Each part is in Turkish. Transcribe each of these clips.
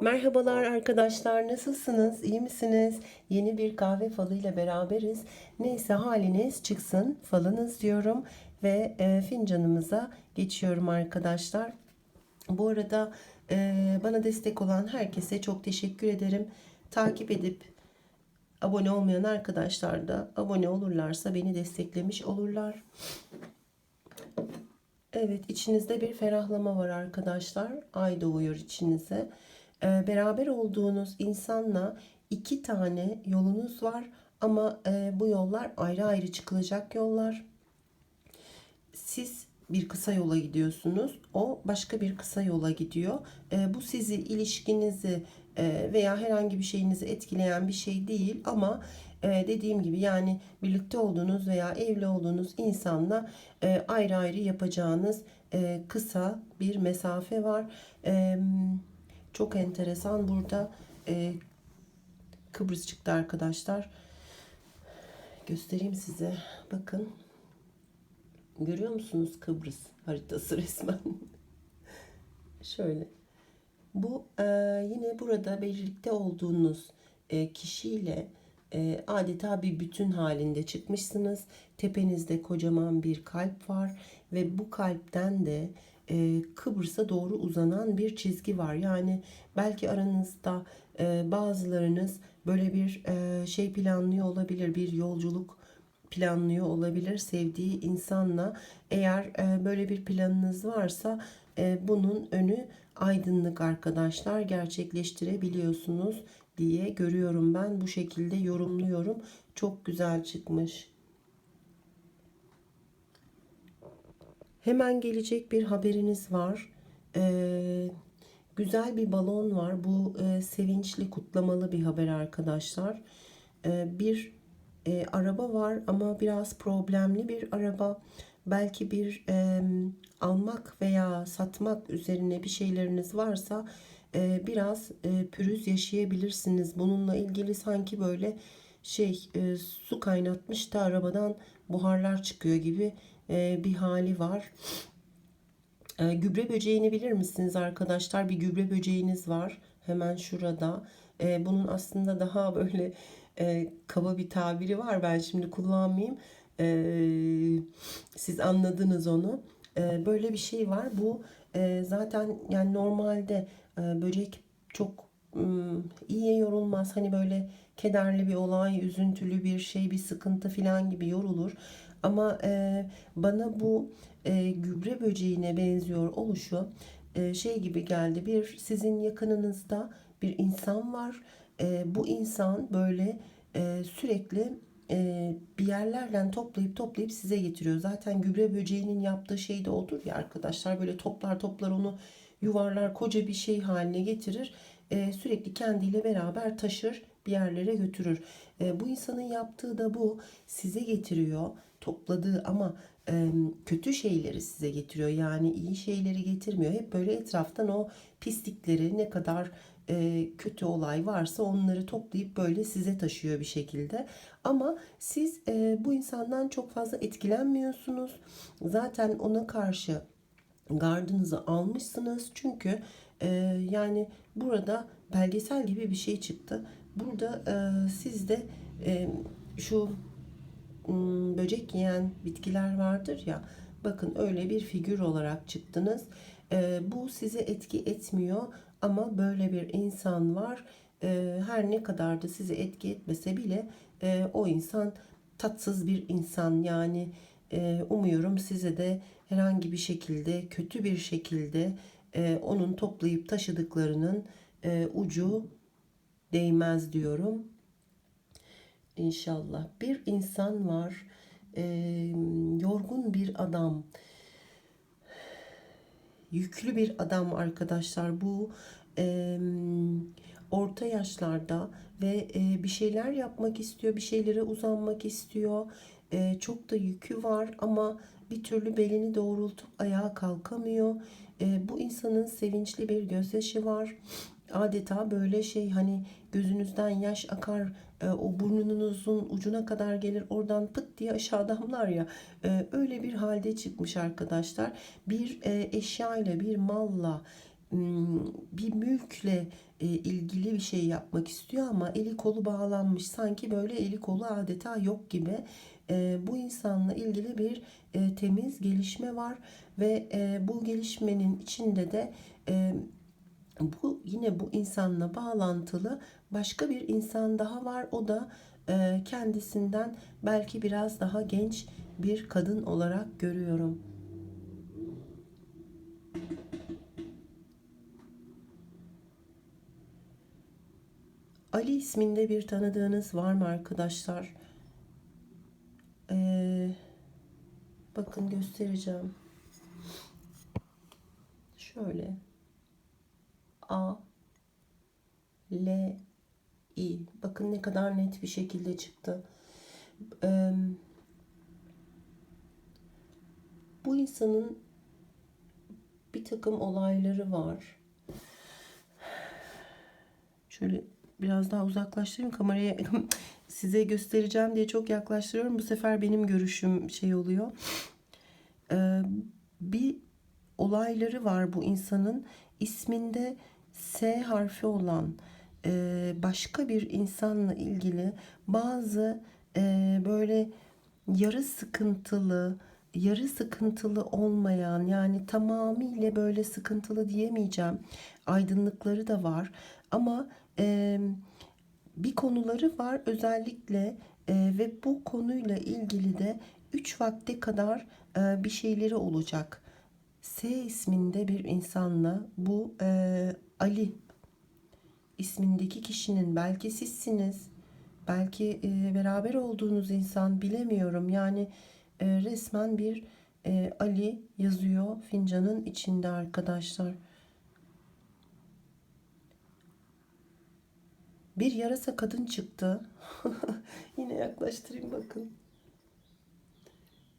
Merhabalar arkadaşlar, nasılsınız? İyi misiniz? Yeni bir kahve falıyla beraberiz. Neyse haliniz çıksın, falınız diyorum ve e, fincanımıza geçiyorum arkadaşlar. Bu arada e, bana destek olan herkese çok teşekkür ederim. Takip edip abone olmayan arkadaşlar da abone olurlarsa beni desteklemiş olurlar. Evet, içinizde bir ferahlama var arkadaşlar. Ay doğuyor içinize. Ee, beraber olduğunuz insanla iki tane yolunuz var ama e, bu yollar ayrı ayrı çıkılacak yollar. Siz bir kısa yola gidiyorsunuz, o başka bir kısa yola gidiyor. E, bu sizi, ilişkinizi e, veya herhangi bir şeyinizi etkileyen bir şey değil ama e, dediğim gibi yani birlikte olduğunuz veya evli olduğunuz insanla ayrı ayrı yapacağınız kısa bir mesafe var. E, çok enteresan burada e, Kıbrıs çıktı arkadaşlar. Göstereyim size. Bakın. Görüyor musunuz Kıbrıs haritası resmen? Şöyle. Bu e, yine burada birlikte olduğunuz e, kişiyle e, adeta bir bütün halinde çıkmışsınız. Tepenizde kocaman bir kalp var ve bu kalpten de e, Kıbrıs'a doğru uzanan bir çizgi var. Yani belki aranızda e, bazılarınız böyle bir e, şey planlıyor olabilir, bir yolculuk planlıyor olabilir sevdiği insanla. Eğer böyle bir planınız varsa bunun önü aydınlık arkadaşlar gerçekleştirebiliyorsunuz diye görüyorum ben. Bu şekilde yorumluyorum. Çok güzel çıkmış. Hemen gelecek bir haberiniz var. Ee, güzel bir balon var. Bu e, sevinçli, kutlamalı bir haber arkadaşlar. Ee, bir e, araba var ama biraz problemli bir araba. Belki bir e, almak veya satmak üzerine bir şeyleriniz varsa e, biraz e, pürüz yaşayabilirsiniz. Bununla ilgili sanki böyle şey e, su kaynatmış da arabadan buharlar çıkıyor gibi e, bir hali var. E, gübre böceğini bilir misiniz arkadaşlar? Bir gübre böceğiniz var hemen şurada. E, bunun aslında daha böyle kaba bir tabiri var. Ben şimdi kullanmayayım. Siz anladınız onu. Böyle bir şey var. Bu zaten yani normalde e, böcek çok iyiye yorulmaz. Hani böyle kederli bir olay, üzüntülü bir şey, bir sıkıntı falan gibi yorulur. Ama e, bana bu e, gübre böceğine benziyor oluşu e, şey gibi geldi. Bir sizin yakınınızda bir insan var. E, bu insan böyle e, sürekli e, bir yerlerden toplayıp toplayıp size getiriyor. Zaten gübre böceğinin yaptığı şey de odur ya arkadaşlar. Böyle toplar toplar onu yuvarlar koca bir şey haline getirir. E, sürekli kendiyle beraber taşır bir yerlere götürür. E, bu insanın yaptığı da bu. Size getiriyor topladığı ama e, kötü şeyleri size getiriyor. Yani iyi şeyleri getirmiyor. Hep böyle etraftan o pislikleri ne kadar e, kötü olay varsa onları toplayıp böyle size taşıyor bir şekilde. Ama siz e, bu insandan çok fazla etkilenmiyorsunuz. Zaten ona karşı gardınızı almışsınız. Çünkü e, yani burada belgesel gibi bir şey çıktı. Burada e, siz de e, şu böcek yiyen bitkiler vardır ya. Bakın öyle bir figür olarak çıktınız. E, bu size etki etmiyor ama böyle bir insan var. E, her ne kadar da size etki etmese bile e, o insan tatsız bir insan. Yani e, umuyorum size de herhangi bir şekilde kötü bir şekilde e, onun toplayıp taşıdıklarının ucu değmez diyorum. İnşallah. Bir insan var. E, yorgun bir adam. Yüklü bir adam arkadaşlar. Bu e, orta yaşlarda ve e, bir şeyler yapmak istiyor. Bir şeylere uzanmak istiyor. E, çok da yükü var ama bir türlü belini doğrultup ayağa kalkamıyor. E, bu insanın sevinçli bir gözyaşı var adeta böyle şey hani gözünüzden yaş akar o burnunuzun ucuna kadar gelir oradan pıt diye aşağı damlar ya e, öyle bir halde çıkmış arkadaşlar bir e, eşya ile bir malla hmm, bir mülkle e, ilgili bir şey yapmak istiyor ama eli kolu bağlanmış. Sanki böyle eli kolu adeta yok gibi. E, bu insanla ilgili bir e, temiz gelişme var ve e, bu gelişmenin içinde de e, bu yine bu insanla bağlantılı başka bir insan daha var. O da e, kendisinden belki biraz daha genç bir kadın olarak görüyorum. Ali isminde bir tanıdığınız var mı arkadaşlar? Ee, bakın göstereceğim. Şöyle. A L I. Bakın ne kadar net bir şekilde çıktı. Ee, bu insanın bir takım olayları var. Şöyle biraz daha uzaklaştırayım kameraya size göstereceğim diye çok yaklaştırıyorum. Bu sefer benim görüşüm şey oluyor. Ee, bir olayları var bu insanın isminde S harfi olan e, başka bir insanla ilgili bazı e, böyle yarı sıkıntılı yarı sıkıntılı olmayan yani tamamıyla böyle sıkıntılı diyemeyeceğim aydınlıkları da var ama e, bir konuları var özellikle ve bu konuyla ilgili de 3 vakte kadar bir şeyleri olacak. S isminde bir insanla bu Ali ismindeki kişinin belki sizsiniz, belki e, beraber olduğunuz insan bilemiyorum. Yani e, resmen bir e, Ali yazıyor fincanın içinde arkadaşlar. Bir yarasa kadın çıktı. Yine yaklaştırayım bakın.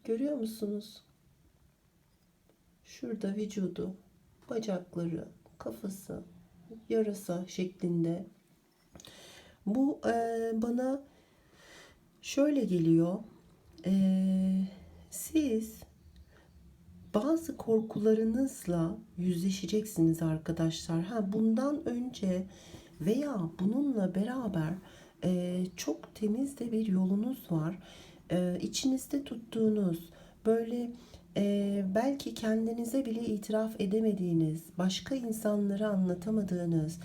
Görüyor musunuz? Şurada vücudu, bacakları, kafası, yarasa şeklinde. Bu e, bana şöyle geliyor. E, siz bazı korkularınızla yüzleşeceksiniz arkadaşlar. Ha bundan önce veya bununla beraber e, çok temiz de bir yolunuz var. E, içinizde tuttuğunuz böyle e, belki kendinize bile itiraf edemediğiniz, başka insanlara anlatamadığınız,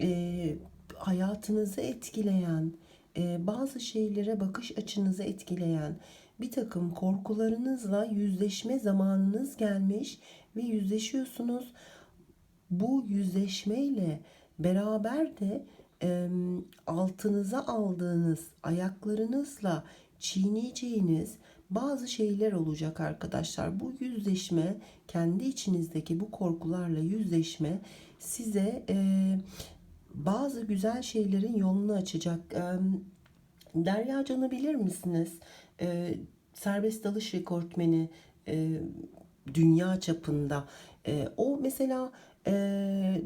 e, hayatınızı etkileyen, e, bazı şeylere bakış açınızı etkileyen bir takım korkularınızla yüzleşme zamanınız gelmiş ve yüzleşiyorsunuz. Bu yüzleşmeyle beraber de altınıza aldığınız ayaklarınızla çiğneyeceğiniz bazı şeyler olacak arkadaşlar. Bu yüzleşme, kendi içinizdeki bu korkularla yüzleşme size e, bazı güzel şeylerin yolunu açacak. E, Derya Can'ı bilir misiniz? E, serbest dalış rekortmeni e, dünya çapında. E, o mesela e,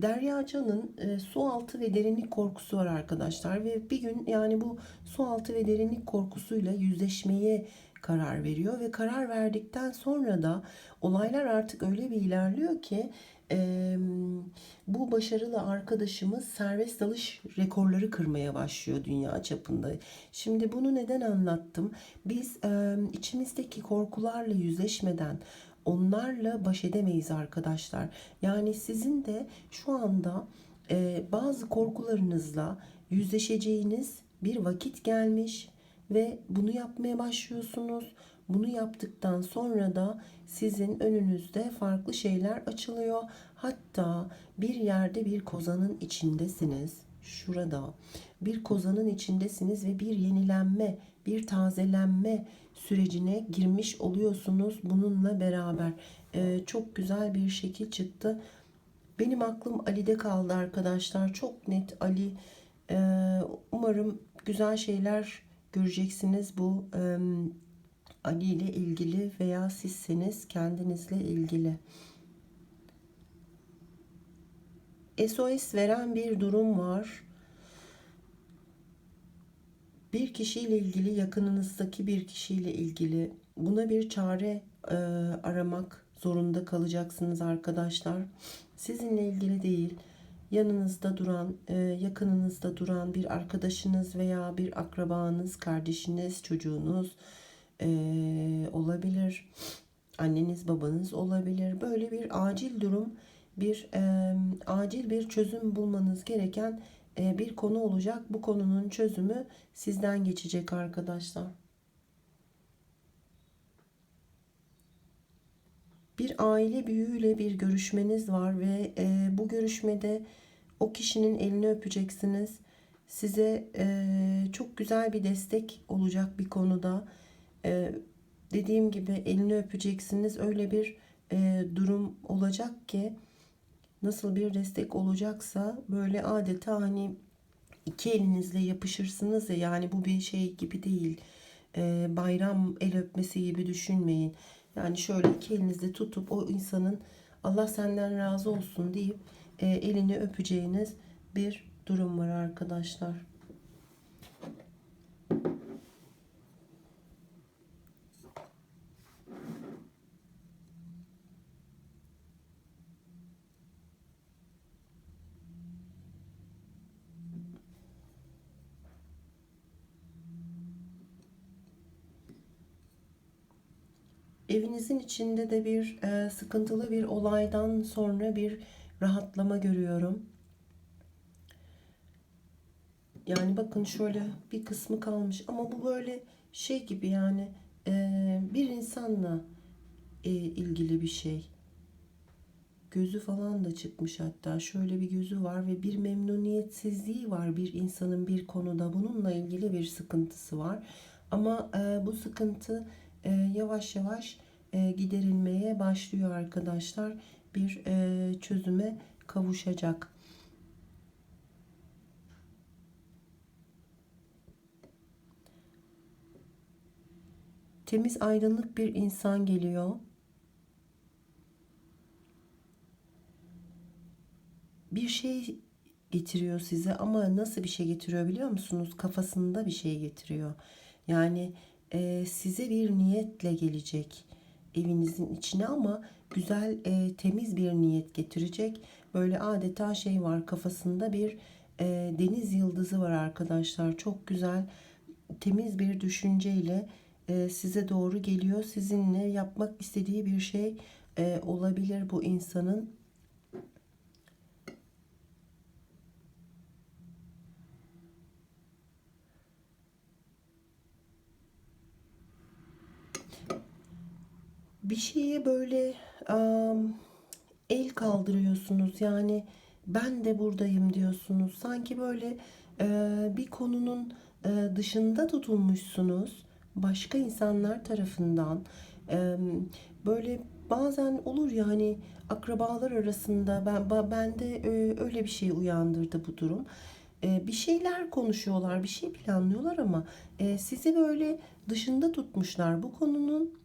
Derya Can'ın e, su altı ve derinlik korkusu var arkadaşlar ve bir gün yani bu su altı ve derinlik korkusuyla yüzleşmeye karar veriyor ve karar verdikten sonra da olaylar artık öyle bir ilerliyor ki e, bu başarılı arkadaşımız serbest dalış rekorları kırmaya başlıyor dünya çapında. Şimdi bunu neden anlattım? Biz e, içimizdeki korkularla yüzleşmeden onlarla baş edemeyiz arkadaşlar. Yani sizin de şu anda e, bazı korkularınızla yüzleşeceğiniz bir vakit gelmiş ve bunu yapmaya başlıyorsunuz. Bunu yaptıktan sonra da sizin önünüzde farklı şeyler açılıyor. Hatta bir yerde bir kozanın içindesiniz. Şurada bir kozanın içindesiniz ve bir yenilenme, bir tazelenme sürecine girmiş oluyorsunuz bununla beraber. Ee, çok güzel bir şekil çıktı. Benim aklım Ali'de kaldı arkadaşlar. Çok net Ali. Ee, umarım güzel şeyler göreceksiniz bu e, Ali ile ilgili veya sizseniz kendinizle ilgili. SOS veren bir durum var. Bir kişiyle ilgili, yakınınızdaki bir kişiyle ilgili buna bir çare e, aramak zorunda kalacaksınız arkadaşlar. Sizinle ilgili değil. Yanınızda duran, e, yakınınızda duran bir arkadaşınız veya bir akrabanız, kardeşiniz, çocuğunuz e, olabilir. Anneniz, babanız olabilir. Böyle bir acil durum, bir e, acil bir çözüm bulmanız gereken bir konu olacak. Bu konunun çözümü sizden geçecek arkadaşlar. Bir aile büyüğüyle bir görüşmeniz var ve e, bu görüşmede o kişinin elini öpeceksiniz. Size e, çok güzel bir destek olacak bir konuda. E, dediğim gibi elini öpeceksiniz. Öyle bir e, durum olacak ki nasıl bir destek olacaksa böyle adeta hani iki elinizle yapışırsınız ya yani bu bir şey gibi değil. E, bayram el öpmesi gibi düşünmeyin. Yani şöyle iki elinizle tutup o insanın Allah senden razı olsun deyip e, elini öpeceğiniz bir durum var arkadaşlar. Evinizin içinde de bir e, sıkıntılı bir olaydan sonra bir rahatlama görüyorum. Yani bakın şöyle bir kısmı kalmış ama bu böyle şey gibi yani e, bir insanla e, ilgili bir şey. Gözü falan da çıkmış hatta şöyle bir gözü var ve bir memnuniyetsizliği var bir insanın bir konuda bununla ilgili bir sıkıntısı var. Ama e, bu sıkıntı e, yavaş yavaş e, giderilmeye başlıyor arkadaşlar. Bir e, çözüme kavuşacak. Temiz aydınlık bir insan geliyor. Bir şey getiriyor size ama nasıl bir şey getiriyor biliyor musunuz? Kafasında bir şey getiriyor. Yani e, size bir niyetle gelecek evinizin içine ama güzel e, temiz bir niyet getirecek. Böyle adeta şey var kafasında bir e, deniz yıldızı var arkadaşlar. Çok güzel temiz bir düşünceyle e, size doğru geliyor. Sizinle yapmak istediği bir şey e, olabilir bu insanın. Bir şeye böyle um, el kaldırıyorsunuz. Yani ben de buradayım diyorsunuz. Sanki böyle e, bir konunun e, dışında tutulmuşsunuz. Başka insanlar tarafından e, böyle bazen olur ya hani akrabalar arasında ben bende e, öyle bir şey uyandırdı bu durum. E, bir şeyler konuşuyorlar, bir şey planlıyorlar ama e, sizi böyle dışında tutmuşlar bu konunun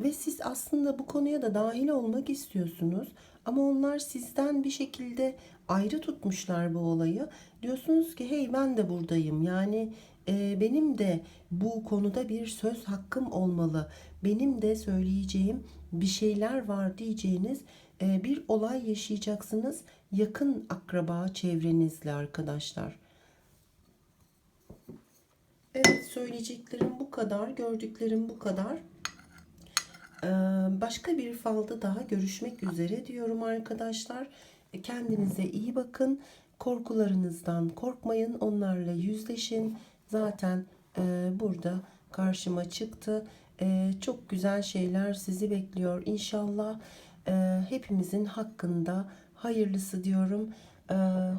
ve siz aslında bu konuya da dahil olmak istiyorsunuz. Ama onlar sizden bir şekilde ayrı tutmuşlar bu olayı. Diyorsunuz ki hey ben de buradayım. Yani e, benim de bu konuda bir söz hakkım olmalı. Benim de söyleyeceğim bir şeyler var diyeceğiniz e, bir olay yaşayacaksınız. Yakın akraba çevrenizle arkadaşlar. Evet söyleyeceklerim bu kadar. Gördüklerim bu kadar. Başka bir falda daha görüşmek üzere diyorum arkadaşlar. Kendinize iyi bakın. Korkularınızdan korkmayın. Onlarla yüzleşin. Zaten e, burada karşıma çıktı. E, çok güzel şeyler sizi bekliyor. İnşallah e, hepimizin hakkında hayırlısı diyorum.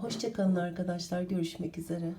Hoşçakalın arkadaşlar. Görüşmek üzere.